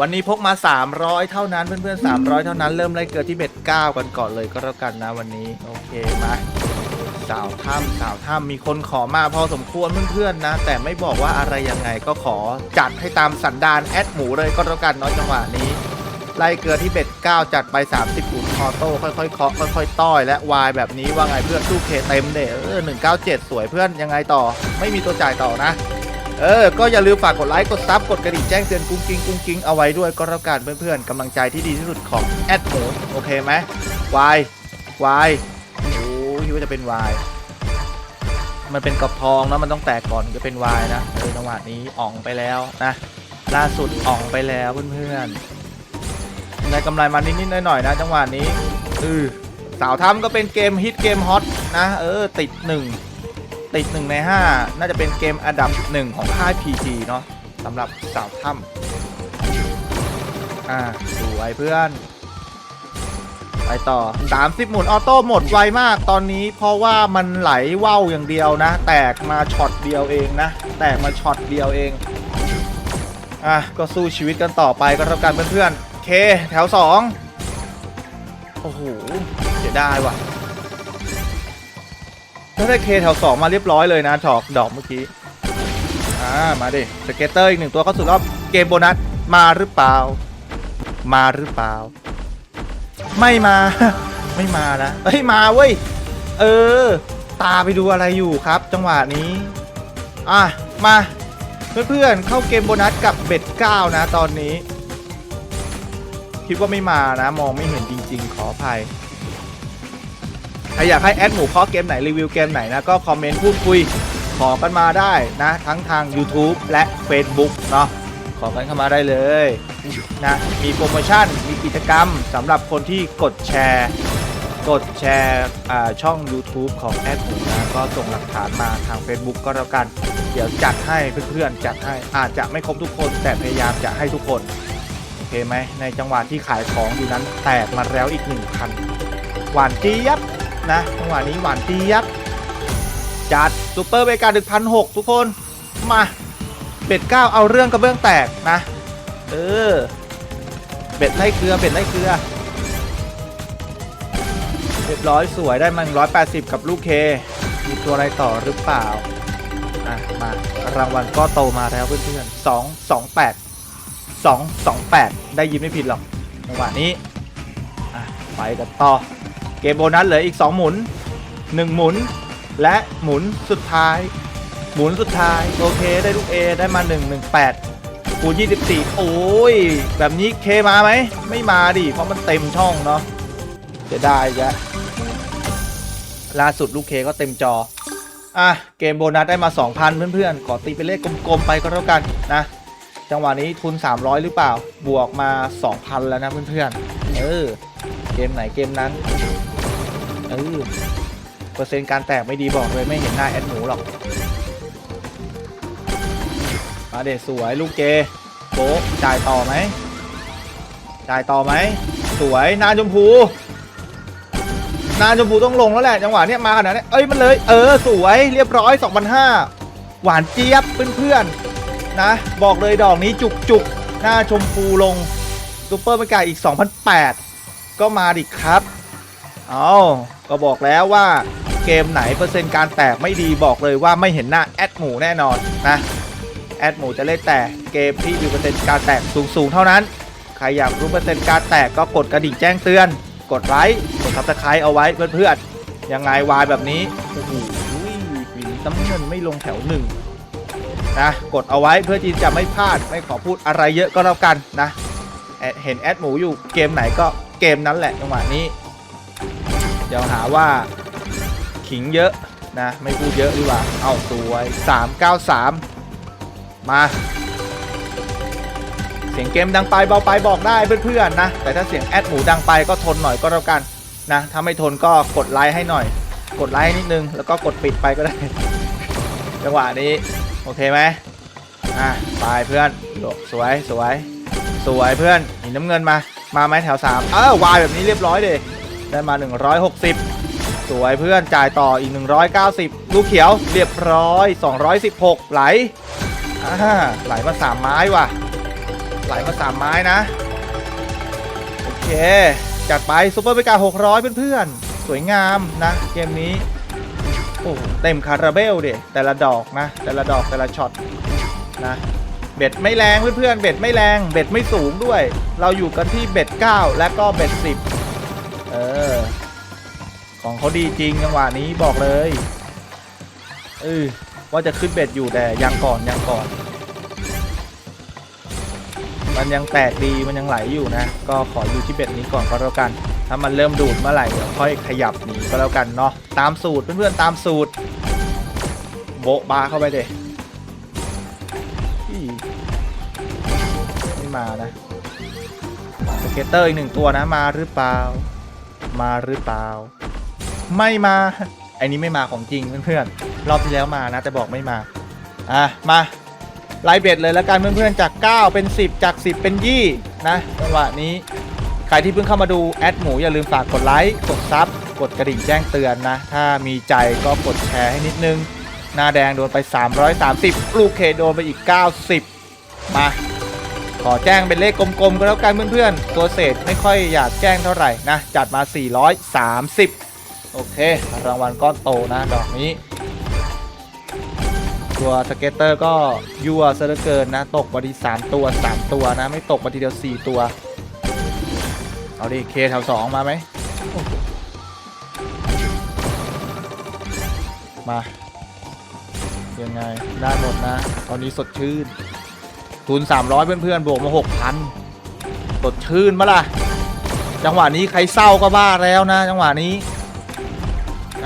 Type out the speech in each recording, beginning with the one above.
วันนี้พกมา 300 เท่านั้นเพื่อนๆ300 เท่านั้นเริ่มไล่เกิดที่เบ็ด9กันก่อนเลยก็แล้วกันนะวันนี้โอเคมาสาวถ้ำสาวถ้ำมีคนขอมาพอสมควรเพื่อนๆนะ แต่ไม่บอกว่าอะไรยังไงก็ขอจัดให้ตามสันดานแอดหมูเลยก็แล้วกันเนาะจังหวะนี้ไล่เกลือที่เบ็ด9จัดไป 30อุ่นคอโต้ค่อยๆเคาะค่อยๆ ต้อย และวายแบบนี้ว่าไงเพื่อนตู้เคเต็มเด้เออ197สวยเพื่อนยังไงต่อ ไม่มีตัวจ่ายต่อนะ เออ ก็อย่าลืมฝากกดไลค์ กดซับ กดกระดิ่งแจ้งเตือนกุ้งกิ้งกุ้งกิ้งเอาไว้ด้วยก็แล้วกันเพื่อนๆกำลังใจที่ดีที่สุดของแอดหมูโอเคไหมวายวายโอ้คิดว่าจะเป็นวาย มันเป็นกระพองนะมันต้องแตกก่อนจะเป็นวายนะเออจังหวะนี้อ่องไปแล้วนะ ล่าสุดอ่องไปแล้วเพื่อนๆได้กำไรมานิดๆหน่อยๆนะ จังหวะนี้เออสาวทำก็เป็นเกมฮิตเกมฮอตนะ เออ ติดหนึ่ง ติดหนึ่งใน 5 น่าจะเป็นเกมอันดับหนึ่งของค่าย PG เนาะสำหรับสาวถ้ำอ่าสวยเพื่อน ไปต่อ 30 หมุนออโต้หมดไวมากตอนนี้เพราะว่ามันไหลว่าวอย่างเดียวนะ แตกมาช็อตเดียวเองนะ แตกมาช็อตเดียวเอง อะ ก็สู้ชีวิตกันต่อไปก็แล้วกันเพื่อนๆเค แถว 2 โอ้โหเสียดายว่ะ ถ้าได้เคแถว2มาเรียบร้อยเลยนะถอกดอกเมื่อกี้ อ่า มาดิสเกตเตอร์อีกหนึ่งตัวเข้าสู่รอบเกมโบนัส มาหรือเปล่า มาหรือเปล่า ไม่มา ไม่มานะเฮ้ย มาเว้ย เออ ตาไปดูอะไรอยู่ครับ จังหวะนี้ อะ มา เพื่อนๆ เข้าเกมโบนัสกับเบ็ด9นะตอนนี้ คิดว่าไม่มานะ มองไม่เห็นจริง ๆ ขออภัย ครอยากให้แอดหมูเคาะเกมไหนรีวิวเกมไหนนะก็คอมเมนต์พูดคุยขอกันมาได้นะ ทั้งทาง YouTube และ Facebook เนาะขอกันเข้ามาได้เลยนะมีโปรโมชั่นมีกิจกรรมสำหรับคนที่กดแชร์ กดแชร์ช่อง YouTube ของแอดหมูนะก็ส่งหลักฐานมาทาง Facebook ก็แล้วกัน เดี๋ยวจัดให้เพื่อนๆจัดให้อาจจะไม่ครบทุกคน แต่พยายามจะให้ทุกคนโอเคไหมในจังหวะที่ขายของอยู่นั้นแตกมาแล้วอีกหนึ่งคันหวานเจี๊ยบ นะจังหวะนี้หวานเจี๊ยบจัดซูเปอร์เบกาดึกพันหกทุกคนมาเบ็ดเก้าเอาเรื่องกระเบื้องแตกนะ เออ เบ็ดไล่เกลือเบ็ดไล่เกลือเรียบร้อยสวยได้มาร้อยแปดสิบกับลูกเค มีตัวอะไรต่อหรือเปล่าอะมารางวัลก็โตมาแล้วเพื่อนๆสองสองแปดสองสองแปดได้ยินไม่ผิดหรอกจังหวะนี้อะไปกันต่อ เกมโบนัสเหลืออีก 2 หมุน 1 หมุน และหมุนสุดท้าย หมุนสุดท้าย โอเคได้ลูก A ได้มา 1 1 8คูณ24 โอ้ย แบบนี้เคมาไหม ไม่มาดิ เพราะมันเต็มช่องเนาะจะได้แกล่าสุดลูกเคก็เต็มจอ อะ เกมโบนัสได้มา 2,000 เพื่อนๆ ขอตีเป็นเลขกลมๆ ไปก็แล้วกันนะ จังหวะนี้ทุน 300 หรือเปล่า บวกมา 2,000 แล้วนะเพื่อนๆ เออ เกมไหนเกมนั้น เออเปอร์เซ็นต์การแตกไม่ดีบอกเลยไม่เห็นหน้าแอดหมูหรอก มาเดสวยลูกเกโบจ่ายต่อไหมจ่ายต่อไหม สวยนาชมพู นาชมพูต้องลงแล้วแหละจังหวะเนี้ยมาขนาดนี้เอ้ยมันเลย เออสวยเรียบร้อย2,500หวานเจี๊ยบเพื่อนๆนะ บอกเลยดอกนี้จุกจุกๆหน้าชมพูลงซูเปอร์เมกาอีก2,800ก็มาดิครับ เอา ก็บอกแล้วว่าเกมไหนเปอร์เซ็นต์การแตกไม่ดีบอกเลยว่าไม่เห็นหน้าแอดหมูแน่นอนนะแอดหมูจะเล่นแต่เกมที่มีเปอร์เซ็นต์การแตกสูงๆเท่านั้น ใครอยากรู้เปอร์เซ็นต์การแตกก็กดกระดิ่งแจ้งเตือน กดไลค์กดซับสไครต์เอาไว้เพื่อนๆยังไงวายแบบนี้โอ้โหวินน้ำเงินไม่ลงแถวหนึ่งนะกดเอาไว้เพื่อที่จะไม่พลาดไม่ขอพูดอะไรเยอะก็แล้วกันนะเห็นแอดหมูอยู่เกมไหนก็เกมนั้นแหละจังหวะนี้ เดี๋ยวหาว่า ขิงเยอะนะ ไม่พูดเยอะดีกว่า เอาสวย393 มา เสียงเกมดังไปเบาไปบอกได้เพื่อนๆนะ แต่ถ้าเสียงแอดหมูดังไปก็ทนหน่อยก็แล้วกันนะ ถ้าไม่ทนก็กดไลค์ให้หน่อย กดไลค์นิดนึง แล้วก็กดปิดไปก็ได้ จังหวะนี้ โอเคไหมอะไปเพื่อนโดดสวยสวยสวยเพื่อนหินน้ำเงินมา มาไหมแถว3เออวายแบบนี้เรียบร้อยเลย ได้มา 160 สวยเพื่อนจ่ายต่ออีก 190 ลูกเขียวเรียบร้อย 216 ไหลอ่าไหลมา3ไม้ว่ะ ไหลมาสามไม้นะ โอเค จัดไปซุปเปอร์เมกา600 เพื่อนๆ สวยงามนะ เกมนี้ โอ้เต็มคาราเบลเด็แต่ละดอกนะ แต่ละดอกแต่ละช็อตนะเบ็ดไม่แรงเพื่อนๆ เบ็ดไม่แรง เบ็ดไม่สูงด้วย เราอยู่กันที่เบ็ด 9 และก็เบ็ด 10 เออ ของเขาดีจริงจังหวะนี้บอกเลยเออว่าจะขึ้นเบ็ดอยู่แต่ยังก่อนยังก่อน มันยังแตกดีมันยังไหลอยู่นะ ก็ขออยู่ที่เบ็ดนี้ก่อนก็แล้วกัน ถ้ามันเริ่มดูดเมื่อไหร่เดี๋ยวค่อยขยับหนีก็แล้วกันเนาะตามสูตรเพื่อนๆตามสูตร โบะบาเข้าไปเด็ไม่มานะสเก็ตเตอร์อีกหนึ่งตัวนะมาหรือเปล่า มาหรือเปล่า ไม่มาไอ้นี้ไม่มาของจริงเพื่อนๆ รอบที่แล้วมานะ แต่บอกไม่มา อะ มาไล่เบ็ดเลยแล้วกันเพื่อนๆ จาก 9 เป็น 10 จาก 10 เป็น 20 นะจังหวะนี้ ใครที่เพิ่งเข้ามาดูแอดหมูอย่าลืมฝากกดไลค์ กดซับ กดกระดิ่งแจ้งเตือนนะ ถ้ามีใจก็กดแชร์ให้นิดนึง หน้าแดงโดนไป 330 ลูกเคโดนไปอีก 90 มา อแจ้งเป็นเลขกลมๆก็แล้วกันเพื่อนๆ ตัวเศษไม่ค่อยอยากแจ้งเท่าไหร่นะ จัดมา 430 โอเค รางวัลก้อนโตนะดอกนี้ ตัวสเก็ตเตอร์ก็ยั่วซะเหลือเกินนะ ตกมาที3ตัว 3 ตัวนะ ไม่ตกมาทีเดียว 4 ตัว เอาดิเคแถวสองมาไหม มา ยังไงได้หมดนะ ตอนนี้สดชื่น ทุน 300 เพื่อนๆบวกมา6,000สดชื่นมาล่ะ จังหวะนี้ใครเศร้าก็บ้าแล้วนะ จังหวะนี้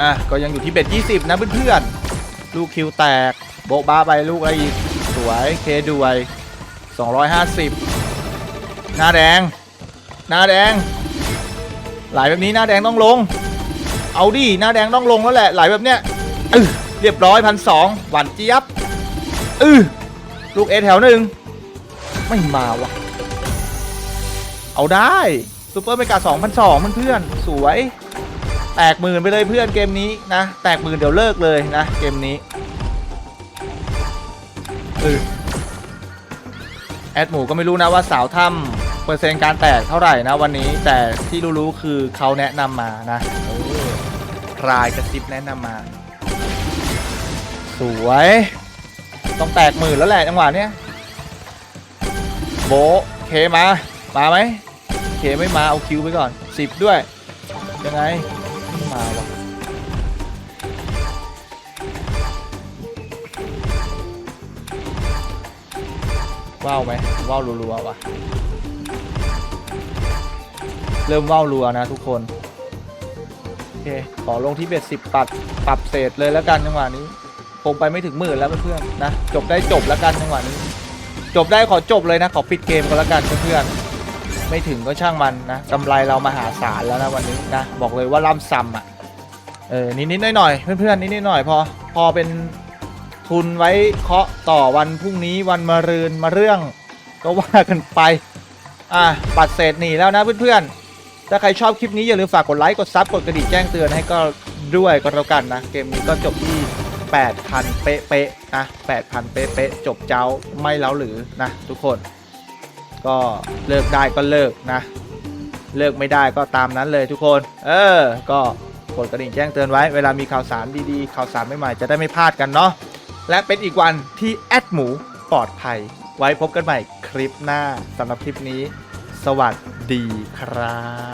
อะ ก็ยังอยู่ที่เบ็ด20 นะเพื่อนๆ ลูกคิวแตก โบะบ้าไปลูกอะไรอีก สวยเคด้วย 250 หน้าแดง หน้าแดง หลายแบบนี้หน้าแดงต้องลง เอาดิหน้าแดงต้องลงแล้วแหละ หลายแบบเนี้ยเรียบร้อยพันสองหวานเจี๊ยบเออลูกเอแถวหนึ่ง ไม่มาวะเอาได้ซูเปอร์เมกา2,002เพื่อนๆสวย แตกหมื่นไปเลยเพื่อนเกมนี้นะ แตกหมื่นเดี๋ยวเลิกเลยนะเกมนี้เออแอดหมูก็ไม่รู้นะว่าสาวถ้ำเปอร์เซ็นต์การแตกเท่าไหร่นะวันนี้แต่ที่รู้ๆคือเขาแนะนำมานะเออพรายกระซิบแนะนำมา สวย ต้องแตกหมื่นแล้วแหละจังหวะเนี้ย โบเคมา มาไหมเคไม่มาเอาคิวไปก่อนสิบด้วย ยังไงไม่มาวะว้าวไหมว้าวรัวๆวะเริ่มว้าวรัวนะทุกคนโอเคขอลงที่เบ็ดสิบปรับปรับเศษเลยแล้วกันจังหวะนี้คงไปไม่ถึงหมื่นแล้วเพื่อนๆนะจบได้จบแล้วกันจังหวะนี้ จบได้ขอจบเลยนะ ขอปิดเกมก็แล้วกันเพื่อนๆไม่ถึงก็ช่างมันนะกำไรเรามาหาศาลแล้วนะวันนี้นะ บอกเลยว่าล่ำซ้ำอะเออนิดๆหน่อยๆเพื่อนๆนิดๆหน่อยพอพอเป็นทุนไว้เคาะต่อวันพรุ่งนี้วันมะรืนมาเรื่อง ก็ว่ากันไปอะปัดเศษหนีแล้วนะเพื่อนๆถ้าใครชอบคลิปนี้อย่าลืมฝากกดไลค์กดซับกดกระดิ่งแจ้งเตือนให้ก็ด้วยก็แล้วกันนะ เกมนี้ก็จบที่ 8,000 เป๊ะๆนะ8,000 เป๊ะๆจบเจ้าไม่เล้าหรือนะทุกคน ก็เลิกได้ก็เลิกนะ เลิกไม่ได้ก็ตามนั้นเลยทุกคน เออ ก็กดกระดิ่งแจ้งเตือนไว้เวลามีข่าวสารดีๆ ข่าวสารใหม่ๆจะได้ไม่พลาดกันเนาะและเป็นอีกวันที่แอดหมูปลอดภัย ไว้พบกันใหม่คลิปหน้าสำหรับคลิปนี้ สวัสดีครับ